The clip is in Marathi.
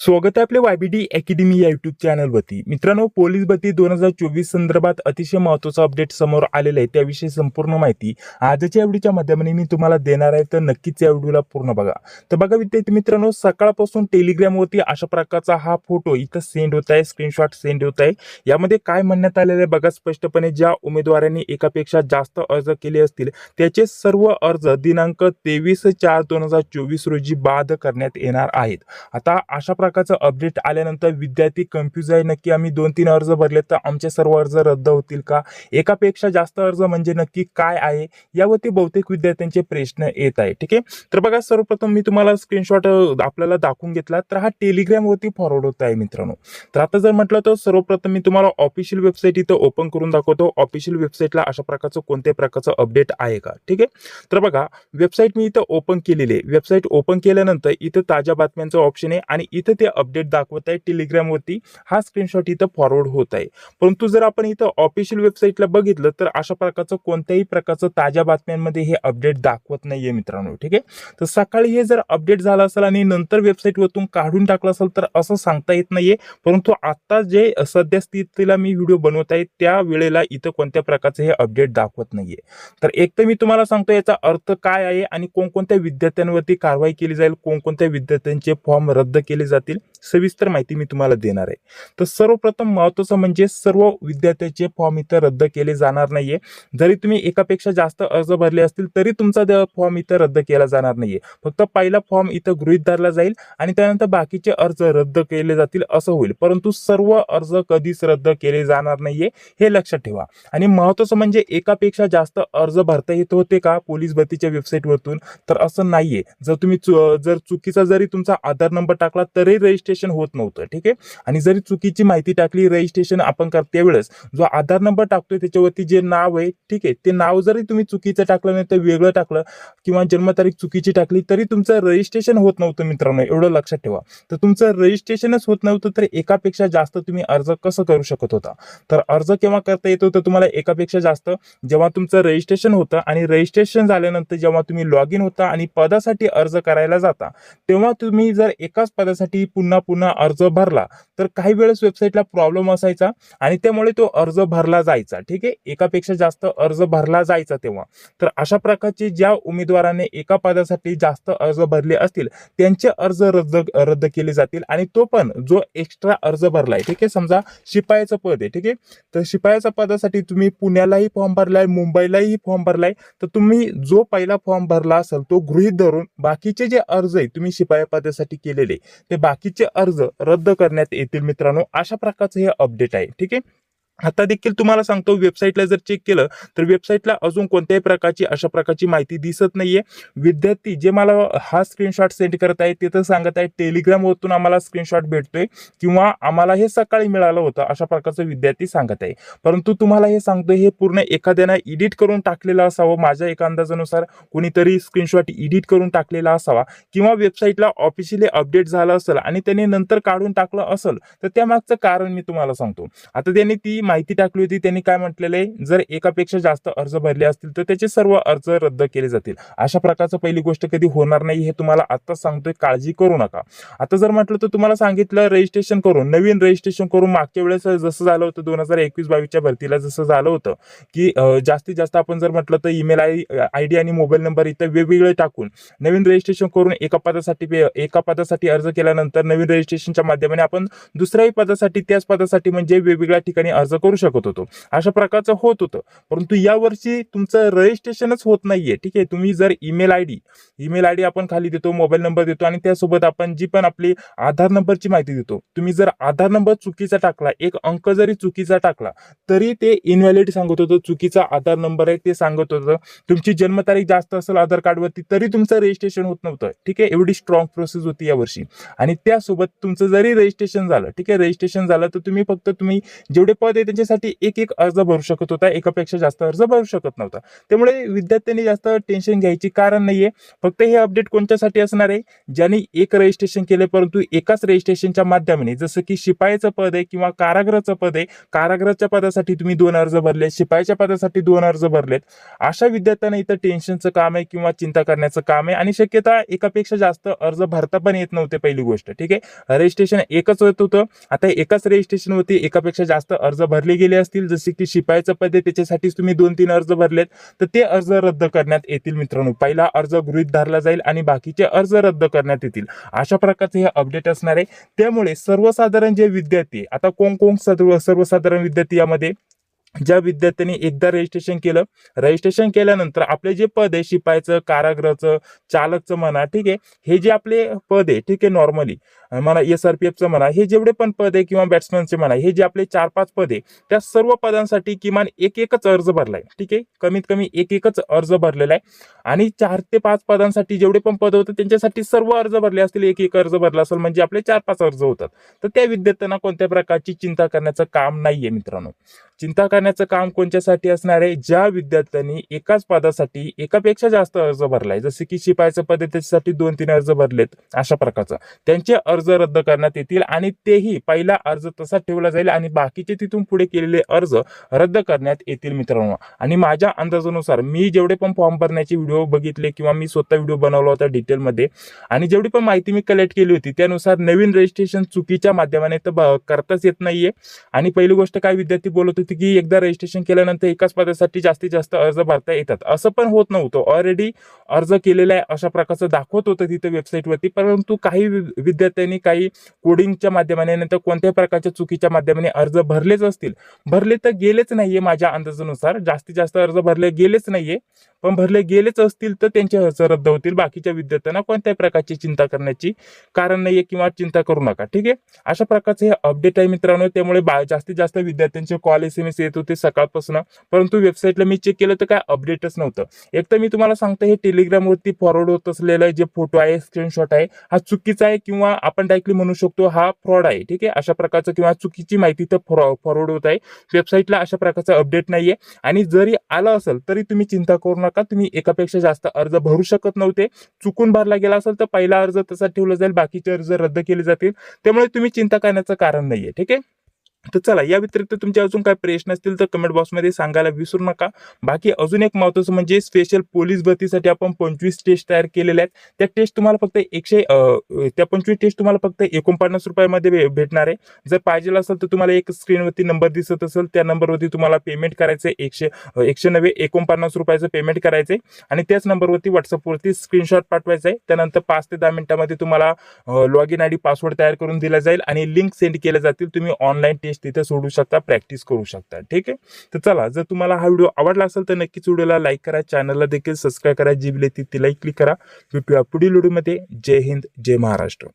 स्वागत आहे आपल्या वायबीडी अकॅडमी या युट्यूब चॅनलवरती. मित्रांनो पोलीस भरती दोन हजार चोवीस संदर्भात अतिशय महत्त्वाचा अपडेट समोर आलेलं आहे. त्याविषयी संपूर्ण माहिती आजच्या व्हिडिओच्या माध्यमाने मी तुम्हाला देणार आहे. तर नक्कीच या व्हिडिओला पूर्ण बघा. तर बघा विद्यार्थी मित्रांनो सकाळपासून टेलिग्रामवरती अशा प्रकारचा हा फोटो इथं सेंड होत आहे स्क्रीनशॉट सेंड होत आहे. यामध्ये काय म्हणण्यात आलेलं आहे बघा स्पष्टपणे ज्या उमेदवारांनी एकापेक्षा जास्त अर्ज केले असतील त्याचे सर्व अर्ज दिनांक तेवीस चार दोन हजार चोवीस रोजी बाद करण्यात येणार आहेत. आता अशा प्रकारचं अपडेट आल्यानंतर विद्यार्थी कन्फ्यूज आहे. नक्की आम्ही दोन तीन अर्ज भरले तर आमचे सर्व अर्ज रद्द होतील का? एकापेक्षा जास्त अर्ज म्हणजे नक्की काय आहे? यावरती बहुतेक विद्यार्थ्यांचे प्रश्न येत आहे ठीक आहे? तर बघा सर्वप्रथम मी तुम्हाला स्क्रीनशॉट आपल्याला दाखवून घेतला. तर हा टेलिग्रामवरती फॉरवर्ड होत आहे मित्रांनो. तर आता जर म्हटलं तर सर्वप्रथम मी तुम्हाला ऑफिशियल वेबसाईट इथं ओपन करून दाखवतो. ऑफिशियल वेबसाईटला अशा प्रकारचं कोणत्याही प्रकारचं अपडेट आहे का? ठीक आहे? तर बघा वेबसाईट मी इथं ओपन केलेली आहे. वेबसाईट ओपन केल्यानंतर इथं ताज्या बातम्यांचं ऑप्शन आहे आणि इथं ते अपडेट दाखवत आहे. टेलिग्रामवरती हा स्क्रीनशॉट इथं फॉरवर्ड होत आहे. परंतु जर आपण इथं ऑफिशियल वेबसाईटला बघितलं तर अशा प्रकारचं कोणत्याही प्रकारचं ताज्या बातम्यांमध्ये हे अपडेट दाखवत नाहीये मित्रांनो ठीक आहे? तर सकाळी हे जर अपडेट झालं असेल आणि नंतर वेबसाईटवरतून काढून टाकलं असेल तर असं सांगता येत नाहीये. परंतु आता जे सध्या स्थितीला मी व्हिडिओ बनवत आहे त्या वेळेला इथं कोणत्या प्रकारचं हे अपडेट दाखवत नाहीये. तर एक तर मी तुम्हाला सांगतो याचा अर्थ काय आहे आणि कोणकोणत्या विद्यार्थ्यांवरती कारवाई केली जाईल कोणकोणत्या विद्यार्थ्यांचे फॉर्म रद्द केले जातील വിഭാഗത്തിൽ सविस्तर माहिती मी तुम्हाला देणार आहे. तर सर्वप्रथम महत्वाचं म्हणजे सर्व विद्यार्थ्याचे फॉर्म इथं रद्द केले जाणार नाहीये. जरी तुम्ही एकापेक्षा जास्त अर्ज भरले असतील तरी तुमचा फॉर्म इथं रद्द केला जाणार नाहीये. फक्त पहिला फॉर्म इथं गृहीत धरला जाईल आणि त्यानंतर बाकीचे अर्ज रद्द केले जातील असं होईल. परंतु सर्व अर्ज कधीच रद्द केले जाणार नाहीये हे लक्षात ठेवा. आणि महत्वाचं म्हणजे एकापेक्षा जास्त अर्ज भरता येत होते का पोलीस भरतीच्या वेबसाईटवरतून तर असं नाहीये. जर तुम्ही चु- जर चुकीचा जरी तुमचा आधार नंबर टाकला तरी रजिस्ट्रेशन होत नव्हतं ठीक आहे? आणि जरी चुकीची माहिती टाकली रजिस्ट्रेशन आपण करते वेळेस जो आधार नंबर टाकतोय त्याच्यावरती जे नाव आहे ठीक आहे ते नाव जरी तुम्ही चुकीचं टाकलं नाही तर वेगळं टाकलं किंवा जन्मतारीख चुकीची टाकली तरी तुमचं रजिस्ट्रेशन होत नव्हतं मित्रांनो एवढं लक्षात ठेवा. तर तुमचं रजिस्ट्रेशनच होत नव्हतं तर एकापेक्षा जास्त तुम्ही अर्ज कसं करू शकत होता? तर अर्ज केव्हा करता येतो तर तुम्हाला एकापेक्षा जास्त जेव्हा तुमचं रजिस्ट्रेशन होतं आणि रजिस्ट्रेशन झाल्यानंतर जेव्हा तुम्ही लॉग इन होता आणि पदासाठी अर्ज करायला जाता तेव्हा तुम्ही जर एकाच पदासाठी पुन्हा पुन्हा अर्ज भरला तर काही वेळेस वेबसाईटला प्रॉब्लेम असायचा आणि त्यामुळे तो अर्ज भरला जायचा ठीक आहे? एकापेक्षा जास्त अर्ज भरला जायचा तेव्हा. तर अशा प्रकारचे ज्या उमेदवाराने एका पदासाठी जास्त अर्ज भरले असतील त्यांचे अर्ज रद्द रद्द केले जातील आणि तो पण जो एक्स्ट्रा अर्ज भरलाय ठीक आहे? समजा शिपायाचं पद आहे ठीक आहे? तर शिपायाच्या पदासाठी तुम्ही पुण्यालाही फॉर्म भरलाय मुंबईलाही फॉर्म भरलाय तर तुम्ही जो पहिला फॉर्म भरला असेल तो गृहीत धरून बाकीचे जे अर्ज आहे तुम्ही शिपाया पदासाठी केलेले ते बाकीचे अर्ज रद्द करण्यात येतील मित्रांनो. अशा प्रकारचं हे अपडेट आहे. ठीक आहे? आता देखील तुम्हाला सांगतो वेबसाईटला जर चेक केलं तर वेबसाईटला अजून कोणत्याही प्रकारची अशा प्रकारची माहिती दिसत नाहीये. विद्यार्थी जे मला हा स्क्रीनशॉट सेंड करत आहे तिथं सांगत आहे टेलिग्रामवरतून आम्हाला स्क्रीनशॉट भेटतोय किंवा आम्हाला हे सकाळी मिळालं होतं अशा प्रकारचं विद्यार्थी सांगत आहे. परंतु तुम्हाला हे सांगतोय हे पूर्ण एखाद्यानं एडिट करून टाकलेलं असावं माझ्या एका अंदाजानुसार कोणीतरी स्क्रीनशॉट एडिट करून टाकलेला असावा किंवा वेबसाईटला ऑफिशियली अपडेट झालं असेल आणि त्याने नंतर काढून टाकलं असेल तर त्यामागचं कारण मी तुम्हाला सांगतो. आता त्यांनी ती माहिती टाकली होती त्यांनी काय म्हटलेलं आहे? जर एकापेक्षा जास्त अर्ज भरले असतील तर त्याचे सर्व अर्ज रद्द केले जातील. अशा प्रकारचं पहिली गोष्ट कधी होणार नाही हे तुम्हाला आत्ताच सांगतोय काळजी करू नका. आता जर म्हटलं तर तुम्हाला सांगितलं रजिस्ट्रेशन करून नवीन रजिस्ट्रेशन करून मागच्या वेळेस जसं झालं होतं दोन हजार एकवीस बावीसच्या भरतीला जसं झालं होतं की जास्तीत जास्त आपण जर म्हटलं तर ईमेल आय आय डी आणि मोबाईल नंबर इथं वेगवेगळे टाकून नवीन रजिस्ट्रेशन करून एका पदासाठी एका पदासाठी अर्ज केल्यानंतर नवीन रजिस्ट्रेशनच्या माध्यमाने आपण दुसऱ्याही पदासाठी त्याच पदासाठी म्हणजे वेगवेगळ्या ठिकाणी अर्ज करू शकत होतो. अशा प्रकारचं होत होतं. परंतु यावर्षी तुमचं रजिस्ट्रेशनच होत नाहीये. ठीक आहे? तुम्ही जर email I D email I D आपण खाली देतो मोबाईल नंबर देतो आणि त्यासोबत आपण जी पण आपली आधार नंबरची माहिती देतो. तुम्ही जर आधार नंबर चुकीचा टाकला एक अंक जरी चुकीचा टाकला तरी ते इनव्हॅलिड सांगत होतं. चुकीचा आधार नंबर आहे ते सांगत होतं. तुमची जन्मतारीख जास्त असेल आधार कार्डवरती तरी तुमचं रजिस्ट्रेशन होत नव्हतं. ठीक आहे? एवढी स्ट्रॉंग प्रोसेस होती यावर्षी. आणि त्यासोबत तुमचं जरी रजिस्ट्रेशन झालं ठीक आहे? रजिस्ट्रेशन झालं तर तुम्ही फक्त तुम्ही जेवढे पद होते त्यांच्यासाठी एक एक अर्ज भरू शकत होता. एकापेक्षा जास्त अर्ज भरू शकत नव्हता. त्यामुळे विद्यार्थ्यांनी जास्त टेन्शन घ्यायची कारण नाहीये. फक्त हे अपडेट कोणत्यासाठी असणार आहे? ज्यांनी एक रजिस्ट्रेशन केले परंतु एकाच रजिस्ट्रेशनच्या माध्यमाने जसं की शिपायाचं पद आहे किंवा कारागृहाचं पद आहे कारागृहाच्या पदासाठी तुम्ही दोन अर्ज भरले शिपायाच्या पदासाठी दोन अर्ज भरलेत. अशा विद्यार्थ्यांना इथं टेन्शनचं काम आहे किंवा चिंता करण्याचं काम आहे आणि शक्यता एकापेक्षा जास्त अर्ज भरता पण येत नव्हते पहिली गोष्ट. ठीक आहे? रजिस्ट्रेशन एकच होत होतं. आता एकाच रजिस्ट्रेशनवरती एकापेक्षा जास्त अर्ज भरले गेले असतील जसे की शिपायाचं पद आहे त्याच्यासाठीच तुम्ही दोन तीन अर्ज भरलेत. तर ते अर्ज रद्द करण्यात येतील मित्रांनो. पहिला अर्ज गृहित धरला जाईल आणि बाकीचे अर्ज रद्द करण्यात येतील. अशा प्रकारचे हे अपडेट असणार आहे. त्यामुळे सर्वसाधारण जे विद्यार्थी आता कोण कोण सर्व सर्वसाधारण विद्यार्थी यामध्ये? ज्या विद्यार्थ्यांनी एकदा रजिस्ट्रेशन केलं रजिस्ट्रेशन केल्यानंतर आपले जे पद आहे शिपायचं कारागृहचं चालकचं म्हणा ठीक आहे हे जे आपले पद आहे ठीक आहे नॉर्मली म्हणा एस आर पी एफचं म्हणा हे जेवढे पण पद आहे किंवा बॅट्समॅनचे म्हणा हे जे आपले चार पाच पद आहे त्या सर्व पदांसाठी किमान एक एकच अर्ज भरलाय ठीक आहे कमीत कमी एक एकच अर्ज भरलेला आहे. आणि चार ते पाच पदांसाठी जेवढे पण पद होतं त्यांच्यासाठी सर्व अर्ज भरले असतील एक एक अर्ज भरला असेल म्हणजे आपले चार पाच अर्ज होतात. तर त्या विद्यार्थ्यांना कोणत्या प्रकारची चिंता करण्याचं काम नाहीये मित्रांनो. चिंता करण्याचं काम कोणत्यासाठी असणार आहे? ज्या विद्यार्थ्यांनी एकाच पदासाठी एकापेक्षा जास्त अर्ज भरलाय जसे की शिपायचं पद त्याच्यासाठी दोन तीन अर्ज भरलेत अशा प्रकारचं. त्यांचे अर्ज रद्द करण्यात येतील आणि तेही पहिला अर्ज तसा ठेवला जाईल आणि बाकीचे तिथून पुढे केलेले अर्ज रद्द करण्यात येतील मित्रांनो. आणि माझ्या अंदाजानुसार मी जेवढे पण फॉर्म भरण्याचे व्हिडिओ बघितले किंवा मी स्वतः व्हिडिओ बनवला होता डिटेलमध्ये आणि जेवढी पण माहिती मी कलेक्ट केली होती त्यानुसार नवीन रजिस्ट्रेशन चुकीच्या माध्यमाने तर ब- करताच येत नाहीये. आणि पहिली गोष्ट काय विद्यार्थी बोलत होते? की एकदा रजिस्ट्रेशन केल्यानंतर एकाच पदासाठी जास्तीत जास्त अर्ज भरता येतात. असं पण होत नव्हतं. ऑलरेडी अर्ज केलेला आहे अशा प्रकारचं दाखवत होतं तिथं वेबसाईटवरती परंतु काही वि- विद्यार्थ्यांनी काही कोडिंगच्या माध्यमाने नंतर कोणत्याही प्रकारच्या चुकीच्या माध्यमाने अर्ज भरलेच असतील. भरले तर गेलेच नाहीये माझ्या अंदाजानुसार. जास्तीत जास्त अर्ज भरले गेलेच नाहीये. पण भरले गेलेच असतील तर त्यांचे अर्ज रद्द होतील. बाकीच्या विद्यार्थ्यांना कोणत्याही प्रकारची चिंता करण्याची कारण नाहीये किंवा चिंता करू नका. ठीक आहे? अशा प्रकारचे हे अपडेट आहे मित्रांनो. त्यामुळे बा- जास्तीत जास्त विद्यार्थ्यांचे कॉल एस एम एस येत होते सकाळपासून. परंतु वेबसाईटला मी चेक केलं तर काय अपडेटच नव्हतं. एक तर मी तुम्हाला सांगतो हे टेलिग्रामवरती फॉरवर्ड होत असलेलं जे फोटो आहे स्क्रीनशॉट आहे हा चुकीचा आहे किंवा आपण डायरेक्टली म्हणू शकतो हा फ्रॉड आहे. ठीक आहे? अशा प्रकारचं किंवा चुकीची माहिती तर फॉरवर्ड होत आहे. वेबसाईटला अशा प्रकारचा अपडेट नाहीये. आणि जरी आलं असेल तरी तुम्ही चिंता करू नका. तुम्ही एकापेक्षा जास्त अर्ज भरू शकत नव्हते. चुकून भरला गेला असेल तर पहिला अर्ज तसा ठेवला जाईल. बाकीचे अर्ज रद्द केले जातील. त्यामुळे तुम्ही चिंता करण्याचं कारण नाहीये. ठीक आहे? तर चला या व्यतिरिक्त तुमचे अजून काय प्रश्न असतील तर कमेंट बॉक्समध्ये सांगायला विसरू नका. बाकी अजून एक महत्वाचं म्हणजे स्पेशल पोलीस भरतीसाठी आपण पंचवीस टेस्ट तयार केलेल्या आहेत. त्या टेस्ट तुम्हाला फक्त एकशे त्या पंचवीस टेस्ट तुम्हाला फक्त एकोणपन्नास रुपयामध्ये भे- भेटणार आहे. जर पाहिजे असेल तर तुम्हाला एक स्क्रीनवरती नंबर दिसत असेल त्या नंबरवरती तुम्हाला पेमेंट करायचं आहे. एकशे एकशे नव्हे एकोणपन्नास रुपयाचं पेमेंट करायचं आहे. आणि त्याच नंबरवरती व्हॉट्सअपवरती स्क्रीनशॉट पाठवायचा आहे. त्यानंतर पाच ते दहा मिनिटामध्ये तुम्हाला log in I D password तयार करून दिला जाईल आणि लिंक सेंड केल्या जातील. तुम्ही ऑनलाईन टेस्ट तिथे सोडू शकता प्रॅक्टिस करू शकता. ठीक आहे? तर चला जर तुम्हाला हा व्हिडिओ आवडला असेल तर नक्कीच व्हिडिओला लाईक करा चॅनलला देखील सबस्क्राईब करा जी बिले ती तिलाही क्लिक करा. भेटूया पुढील व्हिडिओमध्ये जय हिंद जय महाराष्ट्र.